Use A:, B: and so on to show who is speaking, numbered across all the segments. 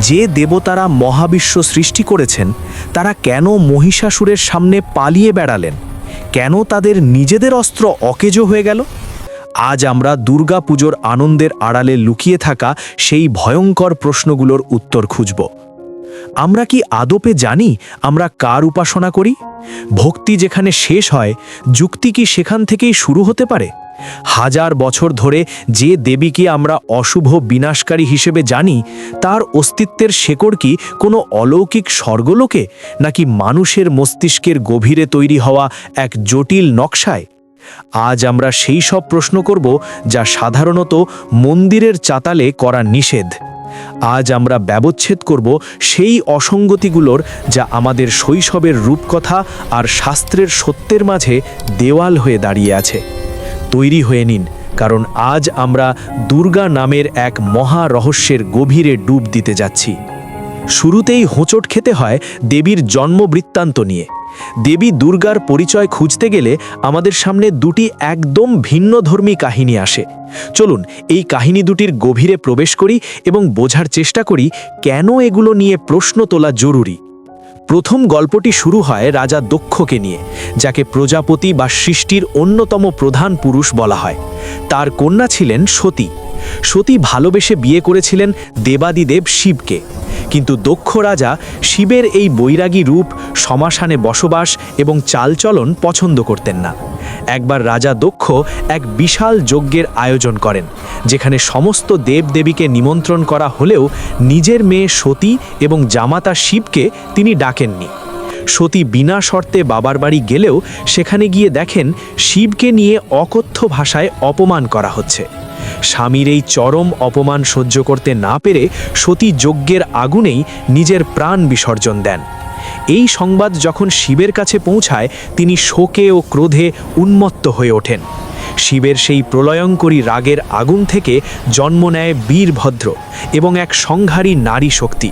A: যে দেবতারা মহাবিশ্ব সৃষ্টি করেছেন, তারা কেন মহিষাসুরের সামনে পালিয়ে বেড়ালেন? কেন তাদের নিজেদের অস্ত্র অকেজো হয়ে গেল? আজ আমরা দুর্গা পুজোর আনন্দের আড়ালে লুকিয়ে থাকা সেই ভয়ঙ্কর প্রশ্নগুলোর উত্তর খুঁজব। আমরা কি আদপে জানি আমরা কার উপাসনা করি? ভক্তি যেখানে শেষ হয়, যুক্তি কি সেখান থেকেই শুরু হতে পারে? হাজার বছর ধরে যে দেবীকে আমরা অশুভ বিনাশকারী হিসেবে জানি, তার অস্তিত্বের শেকড় কি কোনো অলৌকিক স্বর্গলোকে, নাকি মানুষের মস্তিষ্কের গভীরে তৈরি হওয়া এক জটিল নকশায়? আজ আমরা সেই সব প্রশ্ন করব যা সাধারণত মন্দিরের চাতালে করা নিষেধ। আজ আমরা ব্যবচ্ছেদ করব সেই অসঙ্গতিগুলোর যা আমাদের শৈশবের রূপকথা আর শাস্ত্রের সত্যের মাঝে দেওয়াল হয়ে দাঁড়িয়ে আছে। তৈরি হয়ে নিন, কারণ আজ আমরা দুর্গা নামের এক মহা রহস্যের গভীরে ডুব দিতে যাচ্ছি। শুরুতেই হোঁচট খেতে হয় দেবীর জন্ম বৃত্তান্ত নিয়ে। দেবী দুর্গার পরিচয় খুঁজতে গেলে আমাদের সামনে দুটি একদম ভিন্নধর্মী কাহিনী আসে। চলুন, এই কাহিনী দুটির গভীরে প্রবেশ করি এবং বোঝার চেষ্টা করি কেন এগুলো নিয়ে প্রশ্ন তোলা জরুরি। প্রথম গল্পটি শুরু হয় রাজা দক্ষকে নিয়ে, যাকে প্রজাপতি বা সৃষ্টির অন্যতম প্রধান পুরুষ বলা হয়। তার কন্যা ছিলেন সতী। সতী ভালোবেসে বিয়ে করেছিলেন দেবাদিদেব শিবকে। কিন্তু দক্ষ রাজা শিবের এই বৈরাগী রূপ, সমাসানে বসবাস এবং চালচলন পছন্দ করতেন না। একবার রাজা দক্ষ এক বিশাল যজ্ঞের আয়োজন করেন, যেখানে সমস্ত দেবদেবীকে নিমন্ত্রণ করা হলেও নিজের মেয়ে সতী এবং জামাতা শিবকে তিনি ডাকেননি। সতী বিনা শর্তে বাবার বাড়ি গেলেও সেখানে গিয়ে দেখেন শিবকে নিয়ে অকথ্য ভাষায় অপমান করা হচ্ছে। স্বামীর এই চরম অপমান সহ্য করতে না পেরে সতী যজ্ঞের আগুনেই নিজের প্রাণ বিসর্জন দেন। এই সংবাদ যখন শিবের কাছে পৌঁছায়, তিনি শোকে ও ক্রোধে উন্মত্ত হয়ে ওঠেন। শিবের সেই প্রলয়ঙ্করী রাগের আগুন থেকে জন্ম নেয় বীরভদ্র এবং এক সংহারী নারী শক্তি।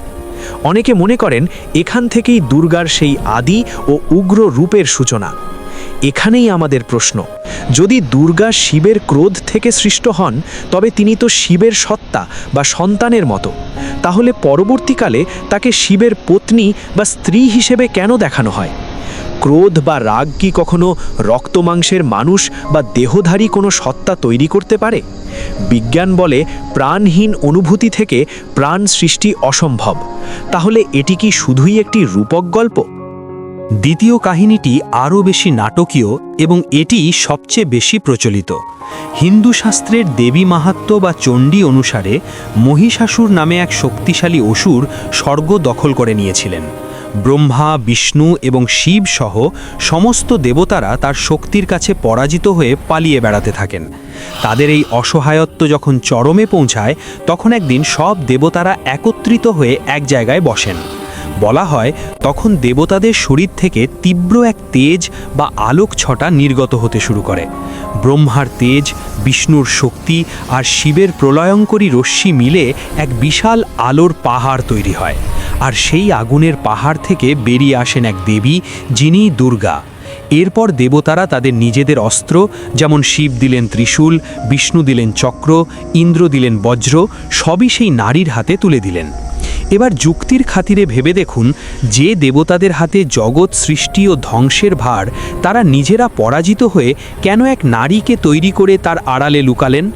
A: অনেকে মনে করেন, এখান থেকেই দুর্গার সেই আদি ও উগ্র রূপের সূচনা। এখানেই আমাদের প্রশ্ন। যদি দুর্গা শিবের ক্রোধ থেকে সৃষ্ট হন, তবে তিনি তো শিবের সত্তা বা সন্তানের মতো। তাহলে পরবর্তীকালে তাকে শিবের পত্নী বা স্ত্রী হিসেবে কেন দেখানো হয়? ক্রোধ বা রাগ কি কখনো রক্তমাংসের মানুষ বা দেহধারী কোনো সত্তা তৈরি করতে পারে? বিজ্ঞান বলে প্রাণহীন অনুভূতি থেকে প্রাণ সৃষ্টি অসম্ভব। তাহলে এটি কি শুধুই একটি রূপক গল্প?
B: দ্বিতীয় কাহিনীটি আরও বেশি নাটকীয় এবং এটি সবচেয়ে বেশি প্রচলিত। হিন্দু শাস্ত্রের দেবী মাহাত্ম্য বা চণ্ডী অনুসারে মহিষাসুর নামে এক শক্তিশালী অসুর স্বর্গ দখল করে নিয়েছিলেন। ব্রহ্মা, বিষ্ণু এবং শিব সহ সমস্ত দেবতারা তার শক্তির কাছে পরাজিত হয়ে পালিয়ে বেড়াতে থাকেন। তাদের এই অসহায়ত্ব যখন চরমে পৌঁছায়, তখন একদিন সব দেবতারা একত্রিত হয়ে এক জায়গায় বসেন। বলা হয়, তখন দেবতাদের শরীর থেকে তীব্র এক তেজ বা আলোক ছটা নির্গত হতে শুরু করে। ব্রহ্মার তেজ, বিষ্ণুর শক্তি আর শিবের প্রলয়ঙ্করী রশ্মি মিলে এক বিশাল আলোর পাহাড় তৈরি হয়। আর সেই আগুনের পাহাড় থেকে বেরিয়ে আসেন এক দেবী, যিনি দুর্গা। এরপর দেবতারা তাদের নিজেদের অস্ত্র, যেমন শিব দিলেন ত্রিশূল, বিষ্ণু দিলেন চক্র, ইন্দ্র দিলেন বজ্র, সবই সেই নারীর হাতে তুলে দিলেন। এবার যুক্তির খাতিরে ভেবে দেখুন, যে দেবতাদের হাতে জগৎ সৃষ্টি ও ধ্বংসের ভার, তারা নিজেরা পরাজিত হয়ে কেন এক নারীকে তৈরি করে তার আড়ালে লুকালেন?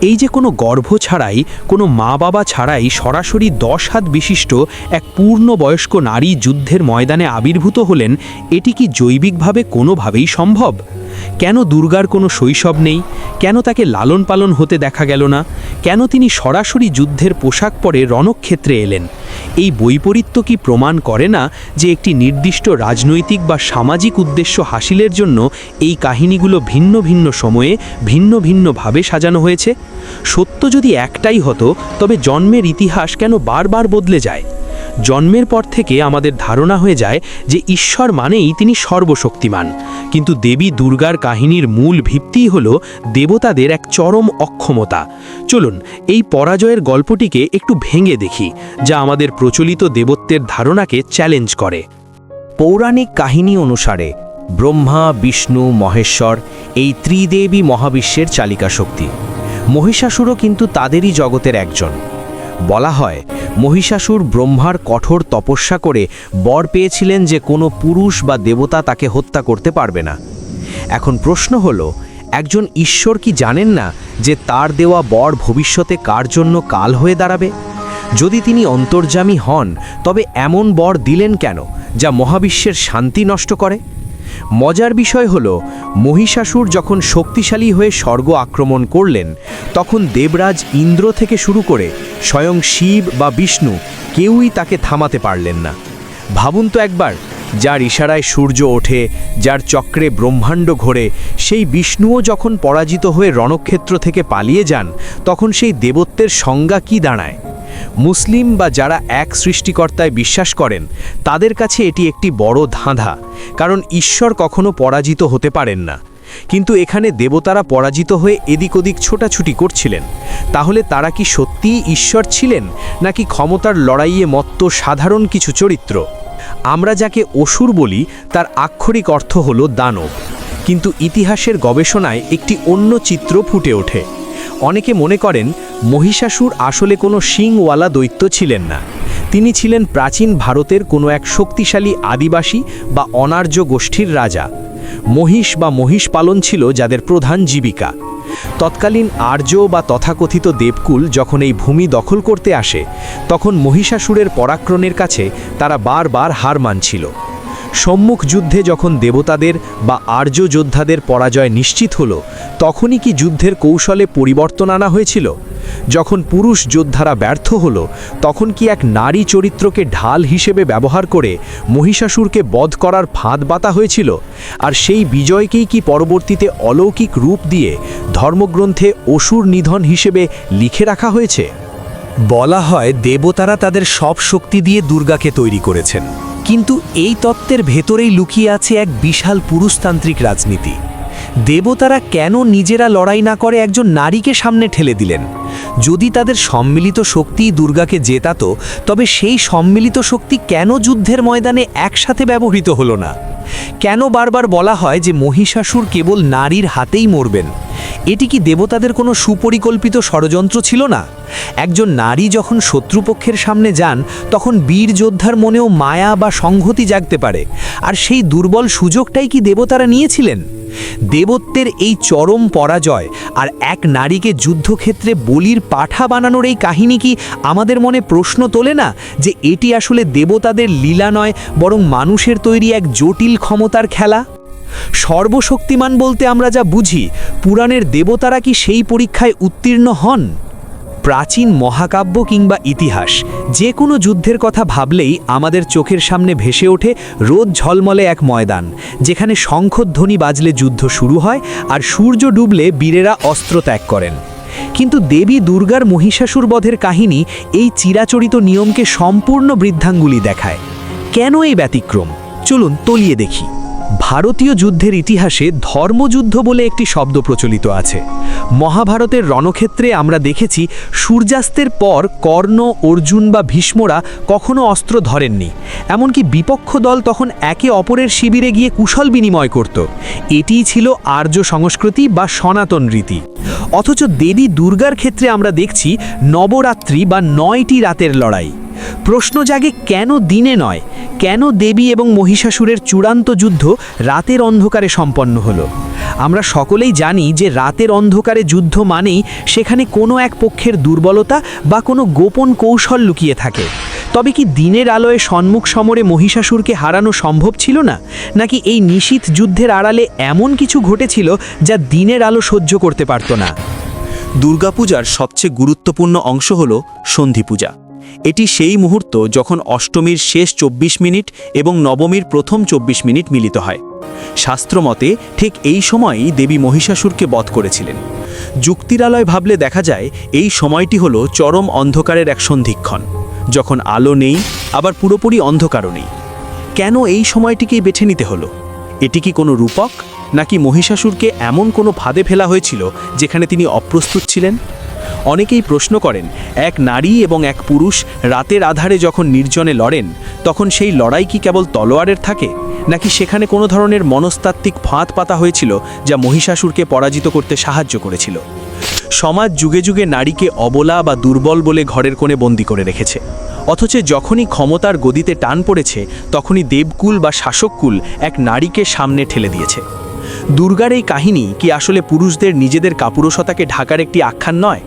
B: এই যে কোনো গর্ভ ছাড়াই, কোনো মা বাবা ছাড়াই সরাসরি দশ হাত বিশিষ্ট এক পূর্ণবয়স্ক নারী যুদ্ধের ময়দানে আবির্ভূত হলেন, এটি কি জৈবিকভাবে কোনোভাবেই সম্ভব? কেন দুর্গার কোনো শৈশব নেই? কেন তাকে লালন পালন হতে দেখা গেল না? কেন তিনি সরাসরি যুদ্ধের পোশাক পরে রণক্ষেত্রে এলেন? এই বৈপরীত্য কি প্রমাণ করে না যে একটি নির্দিষ্ট রাজনৈতিক বা সামাজিক উদ্দেশ্য হাসিলের জন্য এই কাহিনীগুলো ভিন্ন ভিন্ন সময়ে ভিন্ন ভিন্নভাবে সাজানো হয়েছে? সত্য যদি একটাই হতো, তবে জন্মের ইতিহাস কেন বারবার বদলে যায়? জন্মের পর থেকে আমাদের ধারণা হয়ে যায় যে ঈশ্বর মানেই তিনি সর্বশক্তিমান। কিন্তু দেবী দুর্গার কাহিনীর মূল ভিত্তিই হল দেবতাদের এক চরম অক্ষমতা। চলুন, এই পরাজয়ের গল্পটিকে একটু ভেঙে দেখি, যা আমাদের প্রচলিত দেবত্বের ধারণাকে চ্যালেঞ্জ করে।
A: পৌরাণিক কাহিনী অনুসারে, ব্রহ্মা, বিষ্ণু, মহেশ্বর এই ত্রিদেবী মহাবিশ্বের চালিকা শক্তি মহিষাসুরও কিন্তু তাদেরই জগতের একজন। বলা হয়, মহিষাসুর ব্রহ্মার কঠোর তপস্যা করে বর পেয়েছিলেন যে কোনো পুরুষ বা দেবতা তাকে হত্যা করতে পারবে না। এখন প্রশ্ন হল, একজন ঈশ্বর কি জানেন না যে তার দেওয়া বর ভবিষ্যতে কার জন্য কাল হয়ে দাঁড়াবে? যদি তিনি অন্তর্যামী হন, তবে এমন বর দিলেন কেন, যা মহাবিশ্বের শান্তি নষ্ট করে? মজার বিষয় হল, মহিষাসুর যখন শক্তিশালী হয়ে স্বর্গ আক্রমণ করলেন, তখন দেবরাজ ইন্দ্র থেকে শুরু করে স্বয়ং শিব বা বিষ্ণু কেউই তাকে থামাতে পারলেন না। ভাবুন তো একবার যার ইশারায় সূর্য ওঠে, যার চক্রে ব্রহ্মাণ্ড ঘোরে, সেই বিষ্ণুও যখন পরাজিত হয়ে রণক্ষেত্র থেকে পালিয়ে যান, তখন সেই দেবত্বের সংজ্ঞা কি দাঁড়ায়? মুসলিম বা যারা এক সৃষ্টিকর্তায় বিশ্বাস করেন, তাদের কাছে এটি একটি বড় ধাঁধা, কারণ ঈশ্বর কখনো পরাজিত হতে পারেন না। কিন্তু এখানে দেবতারা পরাজিত হয়ে এদিক ওদিক ছোটাছুটি করছিলেন। তাহলে তারা কি সত্যিই ঈশ্বর ছিলেন, নাকি ক্ষমতার লড়াইয়ে মত্ত সাধারণ কিছু চরিত্র? আমরা যাকে অসুর বলি, তার আক্ষরিক অর্থ হল দানব। কিন্তু ইতিহাসের গবেষণায় একটি অন্য চিত্র ফুটে ওঠে। অনেকে মনে করেন, মহিষাসুর আসলে কোনো শিংওয়ালা দৈত্য ছিলেন না। তিনি ছিলেন প্রাচীন ভারতের কোনো এক শক্তিশালী আদিবাসী বা অনার্য গোষ্ঠীর রাজা। মহিষ বা মহিষ পালন ছিল যাদের প্রধান জীবিকা। তৎকালীন আর্য বা তথাকথিত দেবকুল যখন এই ভূমি দখল করতে আসে, তখন মহিষাসুরের পরাক্রমের কাছে তারা বারবার হার মানছিল। সম্মুখ যুদ্ধে যখন দেবতাদের বা আর্য যোদ্ধাদের পরাজয় নিশ্চিত হল, তখনই কি যুদ্ধের কৌশলে পরিবর্তন আনা হয়েছিল? যখন পুরুষ যোদ্ধারা ব্যর্থ হল, তখন কি এক নারী চরিত্রকে ঢাল হিসেবে ব্যবহার করে মহিষাসুরকে বধ করার ফাঁদ বাতা হয়েছিল? আর সেই বিজয়কেই কি পরবর্তীতে অলৌকিক রূপ দিয়ে ধর্মগ্রন্থে অসুর নিধন হিসেবে লিখে রাখা হয়েছে?
C: বলা হয় দেবতারা তাদের সব শক্তি দিয়ে দুর্গাকে তৈরি করেছেন। কিন্তু এই তত্ত্বের ভেতরেই লুকিয়ে আছে এক বিশাল পুরুষতান্ত্রিক রাজনীতি। দেবতারা কেন নিজেরা লড়াই না করে একজন নারীকে সামনে ঠেলে দিলেন? যদি তাদের সম্মিলিত শক্তিই দুর্গাকে জেতাত, তবে সেই সম্মিলিত শক্তি কেন যুদ্ধের ময়দানে একসাথে ব্যবহৃত হলো না? কেন বারবার বলা হয় যে মহিষাসুর কেবল নারীর হাতেই মরবেন? এটি কি দেবতাদের কোনো সুপরিকল্পিত ষড়যন্ত্র ছিল না? একজন নারী যখন শত্রুপক্ষের সামনে যান, তখন বীর যোদ্ধার মনেও মায়া বা সংহতি জাগতে পারে। আর সেই দুর্বল সুযোগটাই কি দেবতারা নিয়েছিলেন? দেবত্বের এই চরম পরাজয় আর এক নারীকে যুদ্ধক্ষেত্রে বলির পাঠা বানানোর এই কাহিনী কি আমাদের মনে প্রশ্ন তোলে না যে এটি আসলে দেবতাদের লীলা নয়, বরং মানুষের তৈরি এক জটিল ক্ষমতার খেলা? সর্বশক্তিমান বলতে আমরা যা বুঝি, পুরাণের দেবতারা কি সেই পরীক্ষায় উত্তীর্ণ হন? প্রাচীন মহাকাব্য কিংবা ইতিহাস, যে কোনো যুদ্ধের কথা ভাবলেই আমাদের চোখের সামনে ভেসে ওঠে রোদ ঝলমলে এক ময়দান, যেখানে শঙ্খধ্বনি বাজলে যুদ্ধ শুরু হয় আর সূর্য ডুবলে বীরেরা অস্ত্র ত্যাগ করেন। কিন্তু দেবী দুর্গার মহিষাসুর বধের কাহিনী এই চিরাচরিত নিয়মকে সম্পূর্ণ বৃদ্ধাঙ্গুলি দেখায়। কেন এই ব্যতিক্রম? চলুন তলিয়ে দেখি। ভারতীয় যুদ্ধের ইতিহাসে ধর্মযুদ্ধ বলে একটি শব্দ প্রচলিত আছে। মহাভারতের রণক্ষেত্রে আমরা দেখেছি, সূর্যাস্তের পর কর্ণ, অর্জুন বা ভীষ্মরা কখনো অস্ত্র ধরেননি। এমনকি বিপক্ষ দল তখন একে অপরের শিবিরে গিয়ে কুশল বিনিময় করত। এটিই ছিল আর্য সংস্কৃতি বা সনাতন রীতি। অথচ দেবী দুর্গার ক্ষেত্রে আমরা দেখছি, নবরাত্রি বা নয়টি রাতের লড়াই। প্রশ্ন জাগে কেন দিনে নয়? কেন দেবী এবং মহিষাসুরের চূড়ান্ত যুদ্ধ রাতের অন্ধকারে সম্পন্ন হলো? আমরা সকলেই জানি যে রাতের অন্ধকারে যুদ্ধ মানেই সেখানে কোনো এক পক্ষের দুর্বলতা বা কোনো গোপন কৌশল লুকিয়ে থাকে। তবে কি দিনের আলোয় সম্মুখ সমরে মহিষাসুরকে হারানো সম্ভব ছিল না? নাকি এই নিশীথ যুদ্ধের আড়ালে এমন কিছু ঘটেছিল যা দিনের আলো সহ্য করতে পারত না?
B: দুর্গাপূজার সবচেয়ে গুরুত্বপূর্ণ অংশ হল সন্ধি পূজা। এটি সেই মুহূর্ত যখন অষ্টমীর শেষ চব্বিশ মিনিট এবং নবমীর প্রথম চব্বিশ মিনিট মিলিত হয়। শাস্ত্রমতে ঠিক এই সময়ই দেবী মহিষাসুরকে বধ করেছিলেন। যুক্তিরালয় ভাবলে দেখা যায়, এই সময়টি হল চরম অন্ধকারের এক সন্ধিক্ষণ। যখন আলো নেই, আবার পুরোপুরি অন্ধকারও নেই। কেন এই সময়টিকেই বেছে নিতে হলো? এটি কি কোনো রূপক, নাকি মহিষাসুরকে এমন কোনো ফাঁদে ফেলা হয়েছিল, যেখানে তিনি অপ্রস্তুত ছিলেন? অনেকেই প্রশ্ন করেন, এক নারী এবং এক পুরুষ রাতের আধারে যখন নির্জনে লড়েন, তখন সেই লড়াই কি কেবল তলোয়ারের থাকে? নাকি সেখানে কোনো ধরনের মনস্তাত্ত্বিক ফাঁদ পাতা হয়েছিল যা মহিষাসুরকে পরাজিত করতে সাহায্য করেছিল? সমাজ যুগে যুগে নারীকে অবলা বা দুর্বল বলে ঘরের কোণে বন্দি করে রেখেছে।
A: অথচ যখনই ক্ষমতার গদিতে টান পড়েছে, তখনই দেবকুল বা শাসককুল এক নারীকে সামনে ঠেলে দিয়েছে। দুর্গার এই কাহিনী কি আসলে পুরুষদের নিজেদের কাপুরুষতাকে ঢাকার একটি আখ্যান নয়?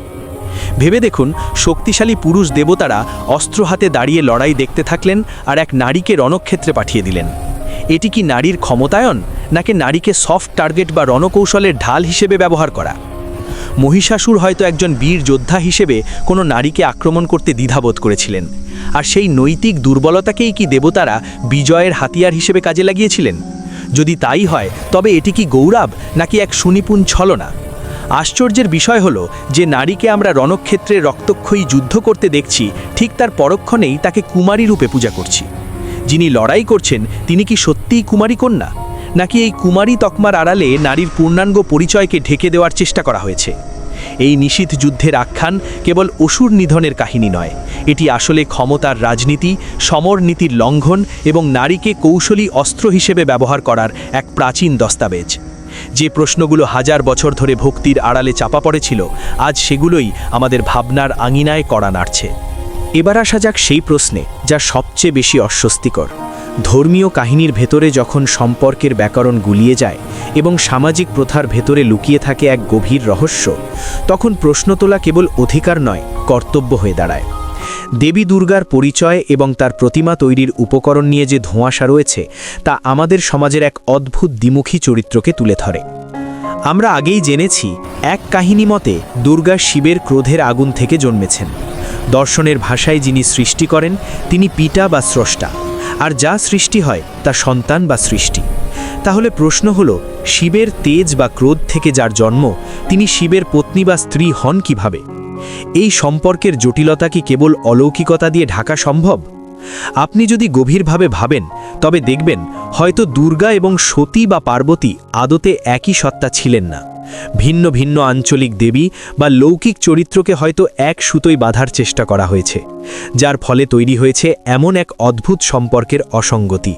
A: ভেবে দেখুন, শক্তিশালী পুরুষ দেবতারা অস্ত্র হাতে দাঁড়িয়ে লড়াই দেখতে থাকলেন আর এক নারীকে রণক্ষেত্রে পাঠিয়ে দিলেন। এটি কি নারীর ক্ষমতায়ন, নাকি নারীকে সফট টার্গেট বা রণকৌশলের ঢাল হিসেবে ব্যবহার করা? মহিষাসুর হয়তো একজন বীর যোদ্ধা হিসেবে কোনো নারীকে আক্রমণ করতে দ্বিধাবোধ করেছিলেন। আর সেই নৈতিক দুর্বলতাকেই কি দেবতারা বিজয়ের হাতিয়ার হিসেবে কাজে লাগিয়েছিলেন? যদি তাই হয়, তবে এটি কি গৌরব, নাকি এক সুনিপুণ ছলনা? আশ্চর্যের বিষয় হলো যে নারীকে আমরা রণক্ষেত্রে রক্তক্ষয়ী যুদ্ধ করতে দেখছি, ঠিক তার পরক্ষণেই তাকে কুমারী রূপে পূজা করছি। যিনি লড়াই করছেন, তিনি কি সত্যিই কুমারী কন্যা? নাকি এই কুমারী তকমার আড়ালে নারীর পূর্ণাঙ্গ পরিচয়কে ঢেকে দেওয়ার চেষ্টা করা হয়েছে? এই নিশীথ যুদ্ধের আখ্যান কেবল অসুর নিধনের কাহিনী নয়, এটি আসলে ক্ষমতার রাজনীতি, সমর নীতির লঙ্ঘন এবং নারীকে কৌশলী অস্ত্র হিসেবে ব্যবহার করার এক প্রাচীন দস্তাবেজ। যে প্রশ্নগুলো হাজার বছর ধরে ভক্তির আড়ালে চাপা পড়েছিল, আজ সেগুলোই আমাদের ভাবনার আঙিনায় কড়া নাড়ছে। এবার আসা যাক সেই প্রশ্নে, যা সবচেয়ে বেশি অস্বস্তিকর। ধর্মীয় কাহিনীর ভেতরে যখন সম্পর্কের ব্যাকরণ গুলিয়ে যায় এবং সামাজিক প্রথার ভেতরে লুকিয়ে থাকে এক গভীর রহস্য, তখন প্রশ্ন তোলা কেবল অধিকার নয়, কর্তব্য হয়ে দাঁড়ায়। দেবী দুর্গার পরিচয় এবং তার প্রতিমা তৈরির উপকরণ নিয়ে যে ধোঁয়াশা রয়েছে, তা আমাদের সমাজের এক অদ্ভুত দ্বিমুখী চরিত্রকে তুলে ধরে। আমরা আগেই জেনেছি, এক কাহিনী মতে দুর্গা শিবের ক্রোধের আগুন থেকে জন্মেছেন। দর্শনের ভাষায় যিনি সৃষ্টি করেন, তিনি পিতা বা স্রষ্টা, আর যা সৃষ্টি হয় তা সন্তান বা সৃষ্টি। তাহলে প্রশ্ন হল, শিবের তেজ বা ক্রোধ থেকে যার জন্ম, তিনি শিবের পত্নী বা স্ত্রী হন কীভাবে? এই সম্পর্কের জটিলতা কি কেবল অলৌকিকতা দিয়ে ঢাকা সম্ভব? আপনি যদি গভীরভাবে ভাবেন, তবে দেখবেন, হয়তো দুর্গা এবং সতী বা পার্বতী আদতে একই সত্তা ছিলেন না। ভিন্ন ভিন্ন আঞ্চলিক দেবী বা লৌকিক চরিত্রকে হয়তো এক সুতোয় বাঁধার চেষ্টা করা হয়েছে, যার ফলে তৈরি হয়েছে এমন এক অদ্ভুত সম্পর্কের অসঙ্গতি।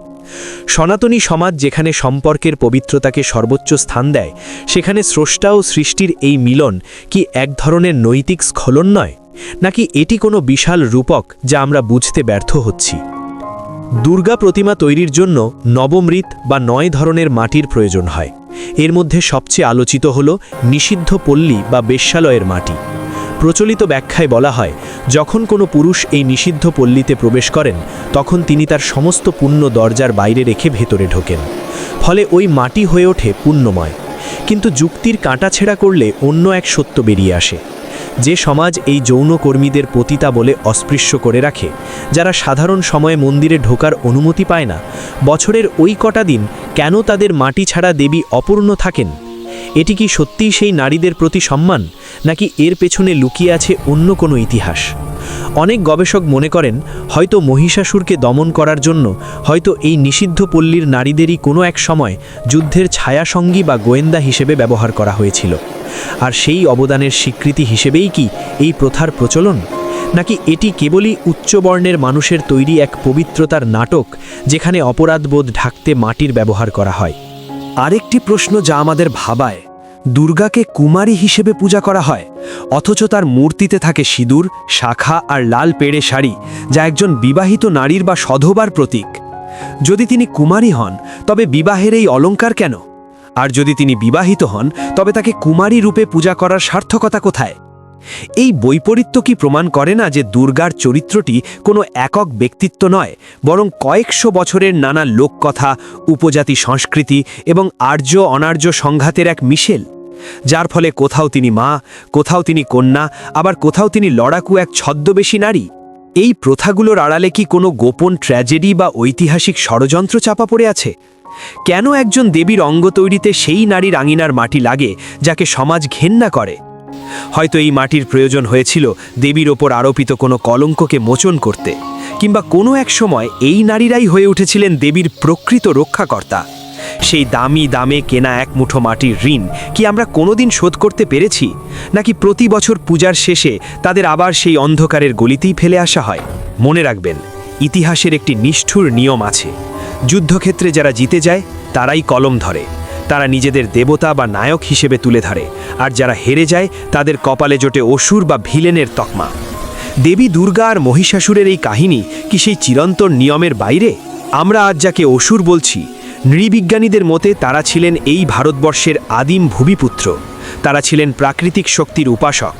A: সনাতনী সমাজ যেখানে সম্পর্কের পবিত্রতাকে সর্বোচ্চ স্থান দেয়, সেখানে স্রষ্টা ও সৃষ্টির এই মিলন কি এক ধরনের নৈতিক স্খলন নয়? নাকি এটি কোনো বিশাল রূপক যা আমরা বুঝতে ব্যর্থ হচ্ছি? দুর্গা প্রতিমা তৈরির জন্য নবমৃত বা নয় ধরনের মাটির প্রয়োজন হয়। এর মধ্যে সবচেয়ে আলোচিত হল নিষিদ্ধ পল্লী বা বেশ্যালয়ের মাটি। প্রচলিত ব্যাখ্যায় বলা হয়, যখন কোনো পুরুষ এই নিষিদ্ধ পল্লীতে প্রবেশ করেন, তখন তিনি তার সমস্ত পুণ্য দরজার বাইরে রেখে ভেতরে ঢোকেন। ফলে ওই মাটি হয়ে ওঠে পুণ্যময়। কিন্তু যুক্তির কাঁটা ছেঁড়া করলে অন্য এক সত্য বেরিয়ে আসে। যে সমাজ এই যৌনকর্মীদের পতিতা বলে অস্পৃশ্য করে রাখে, যারা সাধারণ সময়ে মন্দিরে ঢোকার অনুমতি পায় না, বছরের ওই কটা দিন কেন তাদের মাটি ছাড়া দেবী অপূর্ণ থাকেন? এটি কি সত্যিই সেই নারীদের প্রতি সম্মান, নাকি এর পেছনে লুকিয়ে আছে অন্য কোনো ইতিহাস? অনেক গবেষক মনে করেন, হয়তো মহিষাসুরকে দমন করার জন্য, হয়তো এই নিষিদ্ধ পল্লীর নারীদেরই কোনো এক সময় যুদ্ধের ছায়াসঙ্গী বা গোয়েন্দা হিসেবে ব্যবহার করা হয়েছিল। আর সেই অবদানের স্বীকৃতি হিসেবেই কি এই প্রথার প্রচলন? নাকি এটি কেবলই উচ্চবর্ণের মানুষের তৈরি এক পবিত্রতার নাটক, যেখানে অপরাধবোধ ঢাকতে মাটির ব্যবহার করা হয়?
C: আরেকটি প্রশ্ন যা আমাদের ভাবায়। দুর্গাকে কুমারী হিসেবে পূজা করা হয়, অথচ তার মূর্তিতে থাকে সিঁদুর, শাখা আর লাল পেড়ে শাড়ি, যা একজন বিবাহিত নারীর বা সধবার প্রতীক। যদি তিনি কুমারী হন, তবে বিবাহের এই অলঙ্কার কেন? আর যদি তিনি বিবাহিত হন, তবে তাকে কুমারী রূপে পূজা করার সার্থকতা কোথায়? এই বৈপরীত্য কি প্রমাণ করে না যে দুর্গার চরিত্রটি কোনো একক ব্যক্তিত্ব নয়, বরং কয়েকশো বছরের নানা লোককথা, উপজাতি সংস্কৃতি এবং আর্য অনার্য সংঘাতের এক মিশেল? যার ফলে কোথাও তিনি মা, কোথাও তিনি কন্যা, আবার কোথাও তিনি লড়াকু এক ছদ্মবেশী নারী? এই প্রথাগুলোর আড়ালে কি কোনো গোপন ট্র্যাজেডি বা ঐতিহাসিক ষড়যন্ত্র চাপা পড়ে আছে? কেন একজন দেবীর অঙ্গ তৈরিতে সেই নারীর আঙিনার মাটি লাগে, যাকে সমাজ ঘেন্না করে? হয়তো এই মাটির প্রয়োজন হয়েছিল দেবীর ওপর আরোপিত কোনো কলঙ্ককে মোচন করতে, কিংবা কোনো এক সময় এই নারীরাই হয়ে উঠেছিলেন দেবীর প্রকৃত রক্ষাকর্তা। সেই দামি দামে কেনা এক মুঠো মাটির ঋণ কি আমরা কোনোদিন শোধ করতে পেরেছি, নাকি প্রতি বছর পূজার শেষে তাদের আবার সেই অন্ধকারের গলিতেই ফেলে আসা হয়? মনে রাখবেন, ইতিহাসের একটি নিষ্ঠুর নিয়ম আছে, যুদ্ধক্ষেত্রে যারা জিতে যায়, তারাই কলম ধরে। তারা নিজেদের দেবতা বা নায়ক হিসেবে তুলে ধরে, আর যারা হেরে যায়, তাদের কপালে জোটে অসুর বা ভিলেনের তকমা।
A: দেবী দুর্গা আর মহিষাসুরের এই কাহিনী কি সেই চিরন্তন নিয়মের বাইরে? আমরা আজ যাকে অসুর বলছি, নৃবিজ্ঞানীদের মতে তারা ছিলেন এই ভারতবর্ষের আদিম ভূমিপুত্র। তারা ছিলেন প্রাকৃতিক শক্তির উপাসক।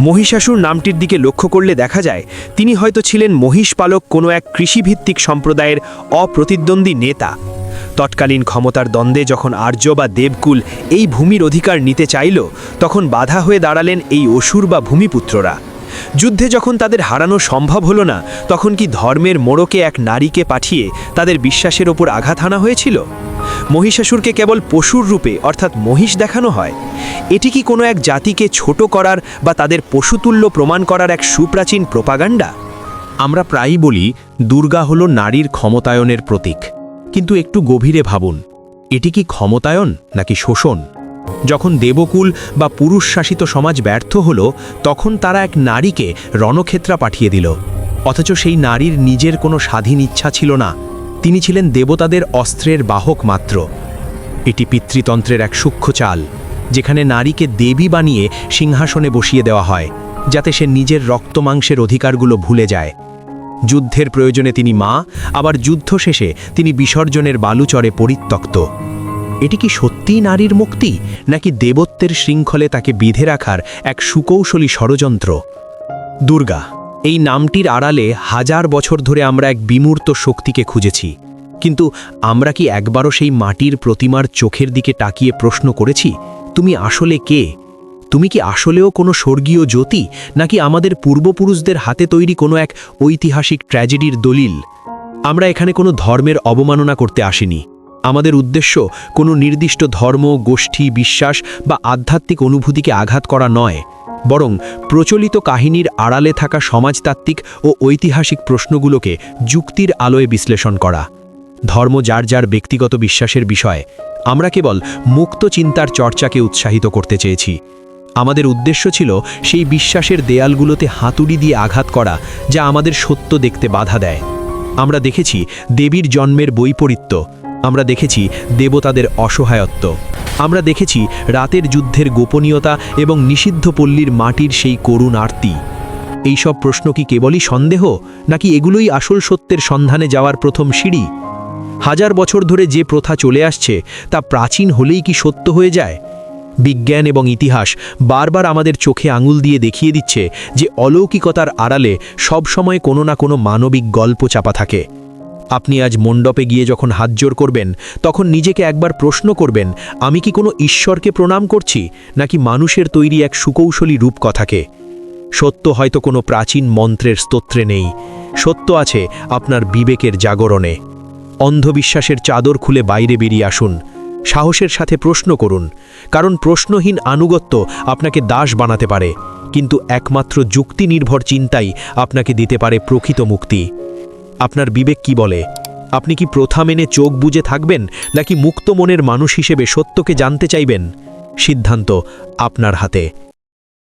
A: মহিষাসুর নামটির দিকে লক্ষ্য করলে দেখা যায়, তিনি হয়তো ছিলেন মহিষপালক কোনো এক কৃষিভিত্তিক সম্প্রদায়ের অপ্রতিদ্বন্দ্বী নেতা। তৎকালীন ক্ষমতার দ্বন্দ্বে যখন আর্য বা দেবকুল এই ভূমির অধিকার নিতে চাইল, তখন বাধা হয়ে দাঁড়ালেন এই অসুর বা ভূমিপুত্ররা। যুদ্ধে যখন তাদের হারানো সম্ভব হলো না, তখন কি ধর্মের মোড়কে এক নারীকে পাঠিয়ে তাদের বিশ্বাসের ওপর আঘাত হানা হয়েছিল? মহিষাসুরকে কেবল পশুর রূপে, অর্থাৎ মহিষ দেখানো হয়? এটি কি কোনো এক জাতিকে ছোট করার বা তাদের পশুতুল্য প্রমাণ করার এক সুপ্রাচীন প্রপাগান্ডা? আমরা প্রায়ই বলি, দুর্গা হল নারীর ক্ষমতায়নের প্রতীক। কিন্তু একটু গভীরে ভাবুন, এটি কি ক্ষমতায়ন নাকি শোষণ? যখন দেবকুল বা পুরুষ শাসিত সমাজ ব্যর্থ হল, তখন তারা এক নারীকে রণক্ষেত্রা পাঠিয়ে দিল। অথচ সেই নারীর নিজের কোনো স্বাধীন ইচ্ছা ছিল না, তিনি ছিলেন দেবতাদের অস্ত্রের বাহক মাত্র। এটি পিতৃতন্ত্রের এক সূক্ষ্ম চাল, যেখানে নারীকে দেবী বানিয়ে সিংহাসনে বসিয়ে দেওয়া হয়, যাতে সে নিজের রক্তমাংসের অধিকারগুলো ভুলে যায়। যুদ্ধের প্রয়োজনে তিনি মা, আবার যুদ্ধ শেষে তিনি বিসর্জনের বালুচরে পরিত্যক্ত। এটি কি সত্যিই নারীর মুক্তি, নাকি দেবত্বের শৃঙ্খলে তাকে বিধে রাখার এক সুকৌশলী ষড়যন্ত্র? দুর্গা, এই নামটির আড়ালে হাজার বছর ধরে আমরা এক বিমূর্ত শক্তিকে খুঁজেছি। কিন্তু আমরা কি একবারও সেই মাটির প্রতিমার চোখের দিকে তাকিয়ে প্রশ্ন করেছি, তুমি আসলে কে? তুমি কি আসলেও কোনো স্বর্গীয় জ্যোতি, নাকি আমাদের পূর্বপুরুষদের হাতে তৈরি কোনো এক ঐতিহাসিক ট্র্যাজেডির দলিল? আমরা এখানে কোনো ধর্মের অবমাননা করতে আসিনি। আমাদের উদ্দেশ্য কোনো নির্দিষ্ট ধর্ম, গোষ্ঠী, বিশ্বাস বা আধ্যাত্মিক অনুভূতিকে আঘাত করা নয়, বরং প্রচলিত কাহিনীর আড়ালে থাকা সমাজতাত্ত্বিক ও ঐতিহাসিক প্রশ্নগুলোকে যুক্তির আলোয় বিশ্লেষণ করা। ধর্ম যার যার ব্যক্তিগত বিশ্বাসের বিষয়। আমরা কেবল মুক্ত চিন্তার চর্চাকে উৎসাহিত করতে চেয়েছি। আমাদের উদ্দেশ্য ছিল সেই বিশ্বাসের দেয়ালগুলোতে হাতুড়ি দিয়ে আঘাত করা, যা আমাদের সত্য দেখতে বাধা দেয়। আমরা দেখেছি দেবীর জন্মের বৈপরীত্য। আমরা দেখেছি দেবতাদের অসহায়ত্ব। আমরা দেখেছি রাতের যুদ্ধের গোপনীয়তা এবং নিষিদ্ধ পল্লীর মাটির সেই করুণ আরতি। এইসব প্রশ্ন কি কেবলই সন্দেহ, নাকি এগুলোই আসল সত্যের সন্ধানে যাওয়ার প্রথম সিঁড়ি? হাজার বছর ধরে যে প্রথা চলে আসছে, তা প্রাচীন হলেই কি সত্য হয়ে যায়? বিজ্ঞান এবং ইতিহাস বারবার আমাদের চোখে আঙুল দিয়ে দেখিয়ে দিচ্ছে যে অলৌকিকতার আড়ালে সবসময় কোনো না কোনো মানবিক গল্প চাপা থাকে। আপনি আজ মণ্ডপে গিয়ে যখন হাতজোর করবেন, তখন নিজেকে একবার প্রশ্ন করবেন, আমি কি কোনো ঈশ্বরকে প্রণাম করছি, নাকি মানুষের তৈরি এক সুকৌশলী রূপকথাকে? সত্য হয়তো কোনো প্রাচীন মন্ত্রের স্তোত্রে নেই। সত্য আছে আপনার বিবেকের জাগরণে। অন্ধবিশ্বাসের চাদর খুলে বাইরে বেরিয়ে আসুন। সাহসের সাথে প্রশ্ন করুন। কারণ প্রশ্নহীন আনুগত্য আপনাকে দাস বানাতে পারে। কিন্তু একমাত্র যুক্তি নির্ভর চিন্তাই আপনাকে দিতে পারে প্রকৃত মুক্তি। আপনার বিবেক কি বলে? আপনি কি প্রথা মেনে চোখ বুঝে থাকবেন, নাকি মুক্ত মনের মানুষ হিসেবে সত্যকে জানতে চাইবেন? সিদ্ধান্ত আপনার হাতে।